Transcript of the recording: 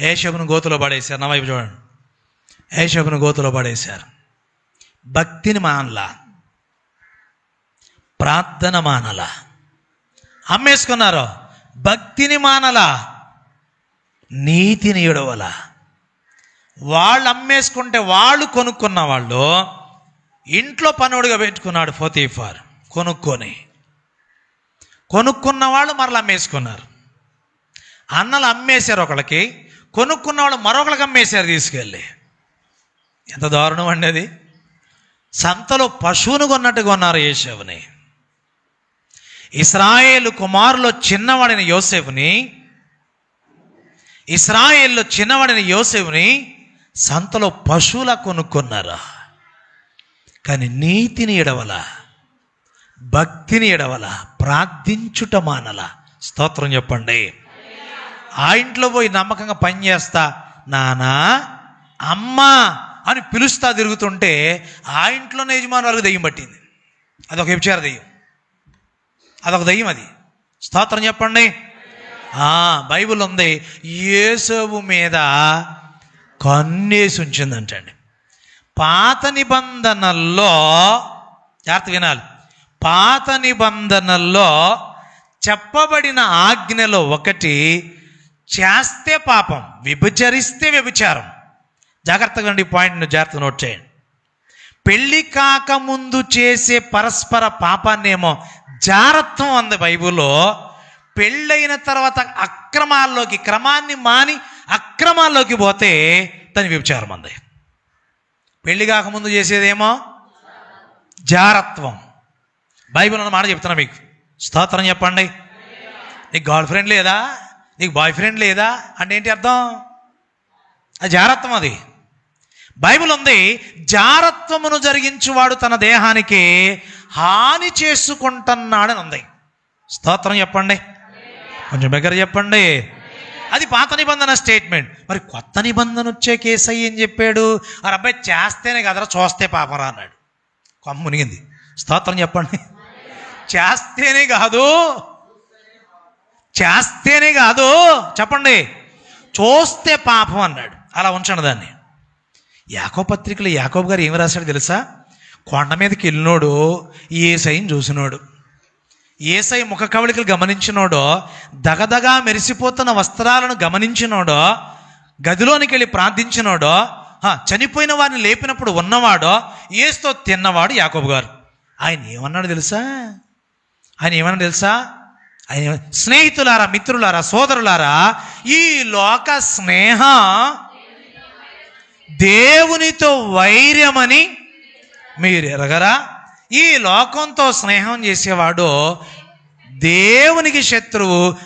ఏషబును గోతులో పడేశారు. నా వైపు చూడండి. ఏషబును గోతులో పడేశారు. భక్తిని మానలా. ప్రార్థన మానలా. అమ్మేసుకున్నారు. భక్తిని మానలా. నీతిని ఎడవల వాళ్ళు అమ్మేసుకుంటే వాళ్ళు కొనుక్కున్న వాళ్ళు ఇంట్లో పనుడుగా పెట్టుకున్నాడు ఫోతీఫార్ కొనుక్కొని. కొనుక్కున్న వాళ్ళు మరలా అమ్మేసుకున్నారు. అన్నలు అమ్మేశారు ఒకళ్ళకి. కొనుక్కున్న వాళ్ళు మరొకరికి అమ్మేశారు తీసుకెళ్ళి. ఎంత దారుణం అండి అది. సంతలో పశువును కొన్నట్టు కొన్నారు యేసేవుని ఇస్రాయేల్ కుమారులో చిన్నవాడిన యోసేపుని ఇస్రాయేల్లో చిన్నవాడిన యోసేపుని సంతలో పశువులా కొనుక్కున్నారు. కానీ నీతిని ఎడవల భక్తిని ఎడవల ప్రార్థించుట మానల. స్తోత్రం చెప్పండి. ఆ ఇంట్లో పోయి నమ్మకంగా పనిచేస్తా నానా అమ్మా అని పిలుస్తా తిరుగుతుంటే ఆ ఇంట్లోనే యజమాని వరకు దెయ్యం పట్టింది. అదొక వ్యభిచార దెయ్యం. అదొక దయ్యం అది. స్తోత్రం చెప్పండి. బైబుల్ బైబిల్ ఉంది. యేసవు మీద కన్నేసి ఉంచిందంటండి. పాత నిబంధనల్లో జాగ్రత్త వినాలి. పాత నిబంధనల్లో చెప్పబడిన ఆజ్ఞలో ఒకటి చేస్తే పాపం విభచరిస్తే వ్యభిచారం. జాగ్రత్తగా ఈ పాయింట్ను జాగ్రత్త నోట్ చేయండి. పెళ్ళి కాకముందు చేసే పరస్పర పాపాన్నేమో జారత్వం ఉంది బైబిల్లో పెళ్ళైన తర్వాత అక్రమాల్లోకి క్రమాన్ని మాని అక్రమాల్లోకి పోతే తని వ్యభిచారం అంది. పెళ్ళి కాకముందు చేసేదేమో జారత్వం. బైబిల్ అన్న మాట చెప్తున్నా మీకు. స్తోత్రం చెప్పండి. నీకు గర్ల్ ఫ్రెండ్ లేదా? నీకు బాయ్ ఫ్రెండ్ లేదా? అంటే ఏంటి అర్థం? అది జారత్వం అది. బైబిల్ ఉంది జారత్వమును జరిగించువాడు తన దేహానికి హాని చేసుకుంటున్నాడని ఉంది. స్తోత్రం చెప్పండి. కొంచెం దగ్గర చెప్పండి. అది పాత నిబంధన స్టేట్మెంట్ మరి కొత్త నిబంధన వచ్చే కేసు అయ్యి అని చెప్పాడు? ఆ అబ్బాయి చేస్తేనే కదరా చూస్తే పాపరా అన్నాడు. కొమ్మ మునిగింది. స్తోత్రం చెప్పండి. చేస్తేనే కాదు చేస్తేనే కాదు చెప్పండి. చూస్తే పాపం అన్నాడు. అలా ఉంచండి దాన్ని. యాకో పత్రికలో యాకోబు గారు ఏమి రాశాడు తెలుసా? కొండ మీదకి వెళ్ళినోడు ఏసైని చూసినోడు. ఏసై ముఖ కవళికలు గమనించినోడో దగదగా మెరిసిపోతున్న వస్త్రాలను గమనించినోడో గదిలోనికి వెళ్ళి ప్రార్థించినోడో చనిపోయిన వారిని లేపినప్పుడు ఉన్నవాడో ఏసుతో తిన్నవాడు యాకోబు గారు. ఆయన ఏమన్నాడు తెలుసా? ఆయన ఏమన్నా తెలుసా? స్నేహితులారా మిత్రులారా సోదరులారా ఈ లోక స్నేహ దేవునితో వైర్యమని మీరు ఎరగరా? ఈ లోకంతో స్నేహం చేసేవాడు దేవునికి శత్రువు.